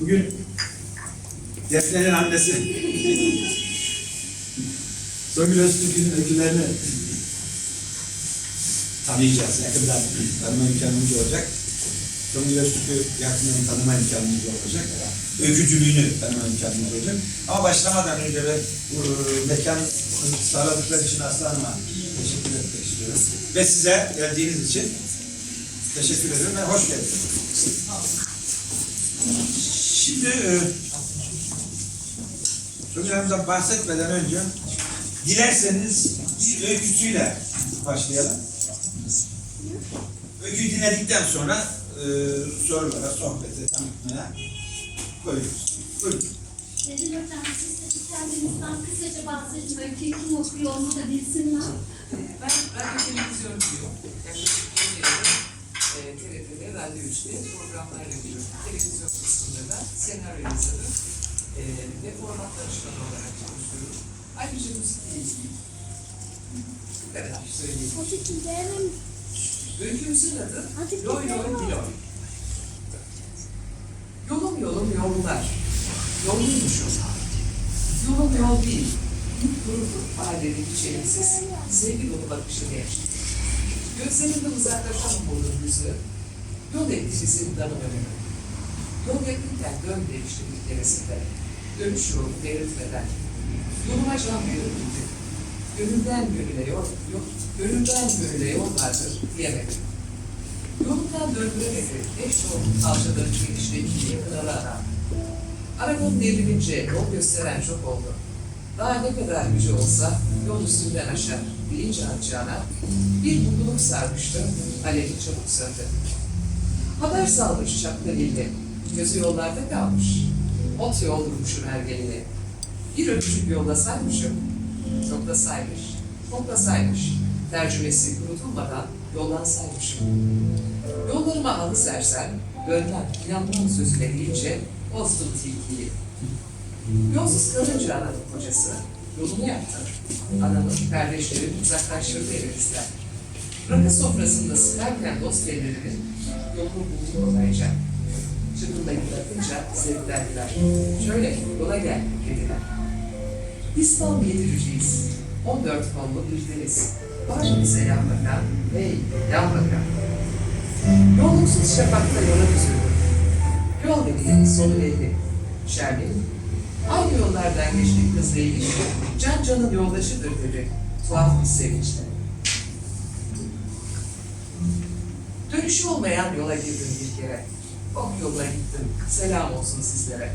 Bugün Defne'nin annesi Songül Öztürk'ün öykülerini tanıyacağız. Yakından tanıma imkanımız olacak. Songül Öztürk'ü yakından tanıma imkanımız olacak. Öykücülüğünü tanıma imkanımız olacak. Ama başlamadan önce ben bu mekanı sağladıkları için Aslı Hanım'a teşekkür etmek istiyorum. Ve size geldiğiniz için teşekkür ederim ve hoş geldiniz. Şimdi e, bahsetmeden önce dilerseniz bir öyküsüyle başlayalım. Öyküyü dinledikten sonra e, sorulara, sohbete, tanıtmaya koyuyoruz. Buyurun. Nedir hocam siz de kendinizden kısaca bahsedin. Öyküyü kim okuyor onu da bilsinler. Ben radyo. Yaklaşık 10 yıldır e, TRT'de, Radyo 3'te programlar yapıyorum. Televizyon kısmında da senaryo yazarım e, ve format danışmanı olarak çalışıyorum. Ayrıca müzikle ilgiliyim. Bu kadar söyleyeyim. Öykümüzün adı Loy Loy Diloy. Yolum yolum yollar. Yolluymuşum. Yolum yol değil. Kuruluk halleri içerisiz, sevgi dolu bakışı gençlik. Gözlerinde uzaklaşan bulur yüzü. Yol danım önüme. Yol yakınken dön demişti bir keresinde. Dönüş yolu belirtmeden. Yoluma can verildi. Gönülden gönüle yol, yok, gönülden gönüle yol vardır diyemedim. Yolundan döndüremedi. Beş yol kalçaları çekişteki kınalı adam. Arabanın devrilince yol gösteren çok oldu. Daha ne kadar yüce olsa yol üstünden aşar deyince atacağına bir mutluluk sarmıştı, alevi çabuk söndü. Haber salmış çapkın illi, gözü yollarda kalmış. Ot yoldurmuşum ergelini. Bir öpücük yollasaymışım, çoklasaymış, koklasaymış. Tercümesi unutulmadan yollansaymışım. Yollarıma halı sersen, dönmem, inanmam sözüne deyince bozdım tilkiyi. Yolsuz kalınca ananın kocası yolunu yaptı. Ananın kardeşleri uzaklaştırdı evimizden. Rakı sofrasında sıkarken dost ellerinin yolunu buldu kolayca. Çıkında yıpratınca zevklendiler. Şöyle yola gel dediler. Biz tam yediriciyiz. 14 konulu bir deniz. Var bize yan bakan? Hey yan bakan. Yolumsuz şafakta yola düzüldüm. Yol dedi, sonu belli. Şermin, aynı yollardan geçtik kız değil. Can canın yoldaşıdır dedi. Tuhaf bir sevinçle. Dönüşü olmayan yola girdim bir kere. Ok yoluna gittim. Selam olsun sizlere.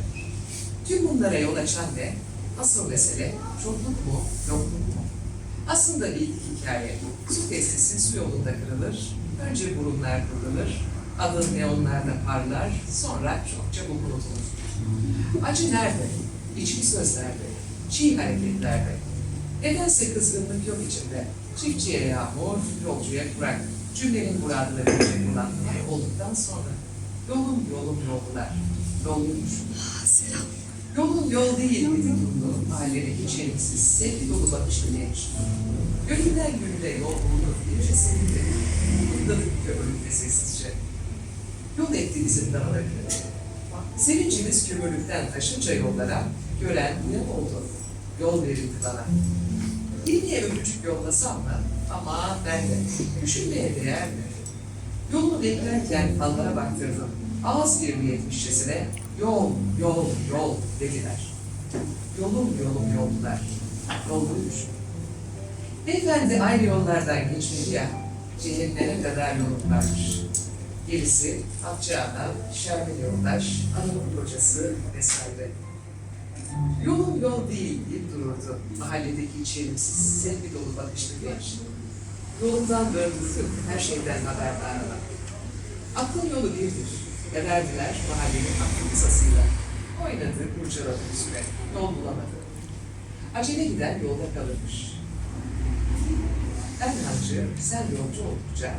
Tüm bunlara yol açan ne? Asıl mesele çokluk mu, yokluk mu? Aslında ilk hikaye. Su testisi su yolunda kırılır. Önce burunlar kırılır. Adın neonlarda parlar. Sonra çok çabuk unutulur. Acı nerede? İçki sözlerde. Çiğ hareketlerde. Nedense kızgınlık yok içimde. Çiftçiye yağmur, yolcuya kurak. Cümlenin muradına verecek olan her olduktan sonra. Yolum yolum yollar. Yoluymuş. Yolun yol değil dedi Dumlu. Halleri içeriksiz, sevgi dolu bakışlı genç. Gönülden gönüle yol bulunur. Birce sevindi. Kutladık kömürlükte sessizce. Yol etti bizim dağları. Sevincimiz kömürlükten taşınca yollara, gören ne oldu? Yol verildi bana. Birine öpücük yollasam mı? Ama ben de. Düşünmeye değer mi? Yolunu beklerken fallara baktırdım. Ağız birliği etmişçesine yol, yol, yol dediler. Yolum yolum yoldular. Yolluymuş. Beyefendi aynı yollardan geçmedi ya. Cehenneme kadar yolum varmış. Gerisi Akçaada, Şermin Yoldaş, Anadolu Hocası vesaire. Yolum yol değil deyip dururdu. Mahalledeki içerimsiz, sevgi dolu bakışlı genç. Yolundan döndürdüm, her şeyden haberdar adam. Aklın yolu birdir. Ve verdiler mahallenin aklı kısasıyla. Oynadı, kurcaladı bir. Yol bulamadı. Acele giden yolda kalırmış. Erhancı, sen yolcu oldukça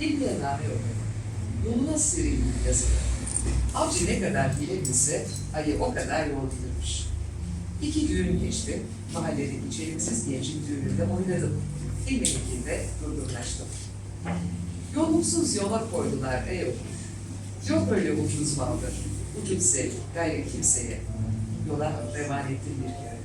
İlmiye name okudu. Yoluna serildi yazılı. Avcı ne kadar hile bilse ayı o kadar yol. İki düğün geçti. Mahalledeki çelimsiz gencin düğününde oynadım. İlmiyekinde durdurlaştım. Yolumsuz yola koydular ey okur. Yok öyle ucuz maldır. Bu kimse, gayrı kimseye yola revan ettin bir kere.